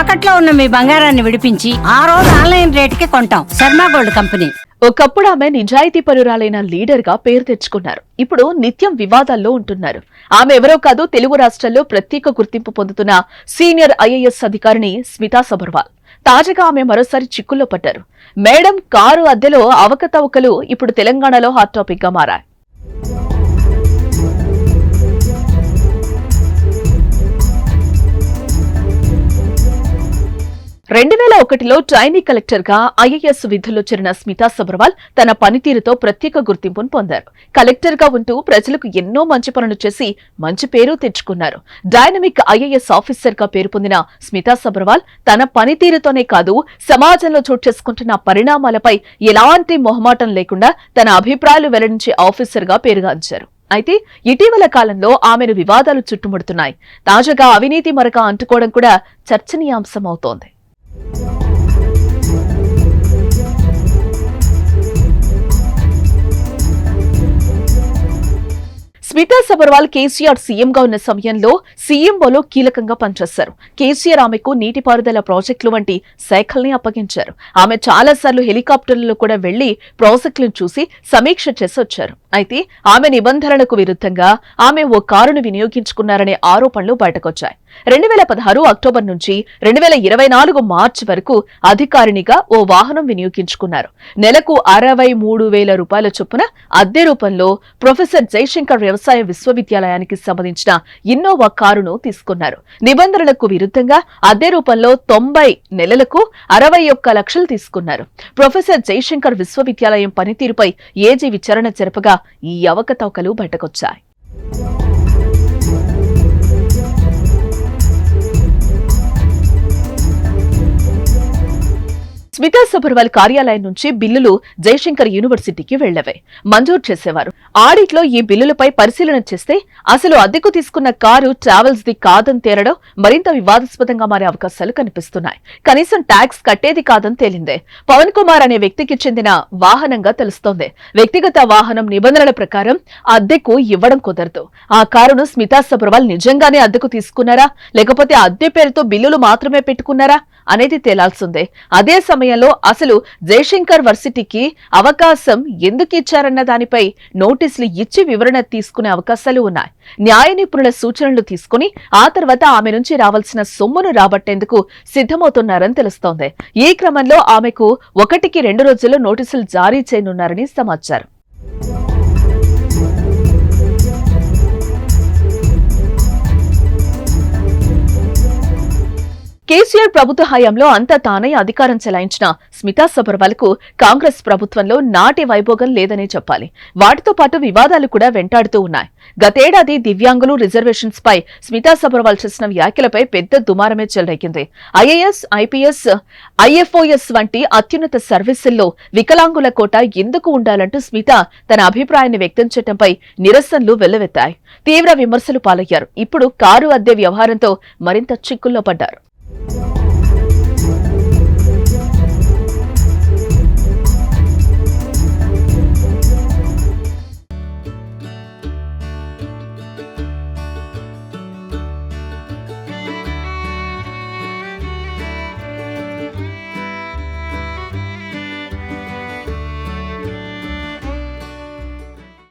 తాకట్లో ఉన్న మీ బంగారాన్ని విడిపించి ఆ రోజు ఆన్లైన్ రేటుకి కొంటాం. Sharma gold company. ఒకప్పుడు ఆమె నిజాయితీ పరురాలైన లీడర్గా పేరు తెచ్చుకున్నారు. ఇప్పుడు నిత్యం వివాదాల్లో ఉంటున్నారు. ఆమె ఎవరో కాదు తెలుగు రాష్ట్రాల్లో ప్రత్యేక గుర్తింపు పొందుతున్న సీనియర్ ఐఏఎస్ అధికారిని స్మితా సబర్వాల్. తాజాగా ఆమె మరోసారి చిక్కుల్లో పడ్డారు. మేడం కారు అద్దెలో అవకతవకలు ఇప్పుడు తెలంగాణలో హాట్ టాపిక్గా మారాయి. రెండు వేల ఒకటిలో ట్రైనీ కలెక్టర్గా ఐఏఎస్ విధుల్లో చేరిన స్మితా సబర్వాల్ తన పనితీరుతో ప్రత్యేక గుర్తింపును పొందారు. కలెక్టర్గా ఉంటూ ప్రజలకు ఎన్నో మంచి పనులు చేసి మంచి పేరు తెచ్చుకున్నారు. డైనమిక్ ఐఏఎస్ ఆఫీసర్గా పేరు పొందిన స్మితా సబర్వాల్ తన పనితీరుతోనే కాదు సమాజంలో చోటు చేసుకుంటున్న పరిణామాలపై ఎలాంటి మొహమాటం లేకుండా తన అభిప్రాయాలు వెల్లడించే ఆఫీసర్గా పేరుగాంచారు అయితే ఇటీవల కాలంలో ఆమెను వివాదాలు చుట్టుముడుతున్నాయి. తాజాగా అవినీతి మరక అంటుకోవడం కూడా చర్చనీయాంశమవుతోంది. స్మితా సబర్వాల్ కేసీఆర్ సీఎంగా ఉన్న సమయంలో సీఎంఓలో కీలకంగా పనిచేశారు. కేసీఆర్ ఆమెకు నీటిపారుదల ప్రాజెక్టులు వంటి శాఖల్ని అప్పగించారు. ఆమె చాలాసార్లు హెలికాప్టర్లలో కూడా వెళ్ళి ప్రాజెక్టులను చూసి సమీక్ష చేసి వచ్చారు. అయితే ఆమె నిబంధనలకు విరుద్ధంగా ఆమె ఓ కారును వినియోగించుకున్నారనే ఆరోపణలు బయటకొచ్చాయి. రెండు వేల పదహారు అక్టోబర్ నుంచి రెండు వేల ఇరవై నాలుగు మార్చి వరకు అధికారినిగా ఓ వాహనం వినియోగించుకున్నారు. నెలకు అరవై మూడు వేల రూపాయల చొప్పున అద్దె రూపంలో ప్రొఫెసర్ జయశంకర్ వ్యవసాయ విశ్వవిద్యాలయానికి సంబంధించిన ఇన్నోవా కారును తీసుకున్నారు. నిబంధనలకు విరుద్ధంగా అదే రూపంలో తొంభై నెలలకు అరవై ఒక్క లక్షలు తీసుకున్నారు. ప్రొఫెసర్ జయశంకర్ విశ్వవిద్యాలయం పనితీరుపై ఏజీ విచారణ జరపగా ఈ అవకతవకలు బయటకొచ్చాయి. వికాస్ అగర్వాల్ కార్యాలయం నుంచి బిల్లులు జయశంకర్ యూనివర్సిటీకి వెళ్ళవే మంజూరు చేసేవారు. ఆడిట్లో ఈ బిల్లులపై పరిశీలన చేస్తే అసలు అద్దెకు తీసుకున్న కారు ట్రావెల్స్ ది కాదని తేరడం మరింత వివాదాస్పదంగా మారే అవకాశాలు కనిపిస్తున్నాయి. కనీసం ట్యాక్స్ కట్టేది కాదని తేలిందే. పవన్ కుమార్ అనే వ్యక్తికి చెందిన వాహనంగా తెలుస్తోంది. వ్యక్తిగత వాహనం నిబంధనల ప్రకారం అద్దెకు ఇవ్వడం కుదరదు. ఆ కారును స్మితా సబర్వాల్ నిజంగానే అద్దెకు తీసుకున్నారా? లేకపోతే అద్దె పేరుతో బిల్లులు మాత్రమే పెట్టుకున్నారా? అనేది తేలాల్సిందే. అదే సమయంలో అసలు జయశంకర్ వర్సిటీకి అవకాశం ఎందుకు ఇచ్చారన్న దానిపై నోటీసులు ఇచ్చి వివరణ తీసుకునే అవకాశాలు ఉన్నాయి. న్యాయ నిపుణుల సూచనలు తీసుకుని ఆ తర్వాత ఆమె నుంచి రావాల్సిన సొమ్మును రాబట్టేందుకు సిద్ధమవుతున్నారని తెలుస్తోంది. ఈ క్రమంలో ఆమెకు ఒకటికి రెండు రోజుల్లో నోటీసులు జారీ చేయనున్నారని సమాచారం. కేసీఆర్ ప్రభుత్వ హయాంలో అంతా తానే అధికారం చెలాయించిన స్మితా సబర్వాల్కు కాంగ్రెస్ ప్రభుత్వంలో నాటి వైభోగం లేదనే చెప్పాలి. వాటితో పాటు వివాదాలు కూడా వెంటాడుతూ ఉన్నాయి. గతేడాది దివ్యాంగులు రిజర్వేషన్స్ పై స్మితా సబర్వాల్ చేసిన వ్యాఖ్యలపై పెద్ద దుమారమే చెలరేగింది. ఐఏఎస్ ఐపీఎస్ ఐఎఫ్ఓఎస్ వంటి అత్యున్నత సర్వీసుల్లో వికలాంగుల కోట ఎందుకు ఉండాలంటూ స్మిత తన అభిప్రాయాన్ని వ్యక్తం చేయడంపై నిరసనలు వెల్లువెత్తాయి. తీవ్ర విమర్శలు పాలయ్యారు. ఇప్పుడు కారు అద్దె వ్యవహారంతో మరింత చిక్కుల్లో పడ్డారు. Thank you.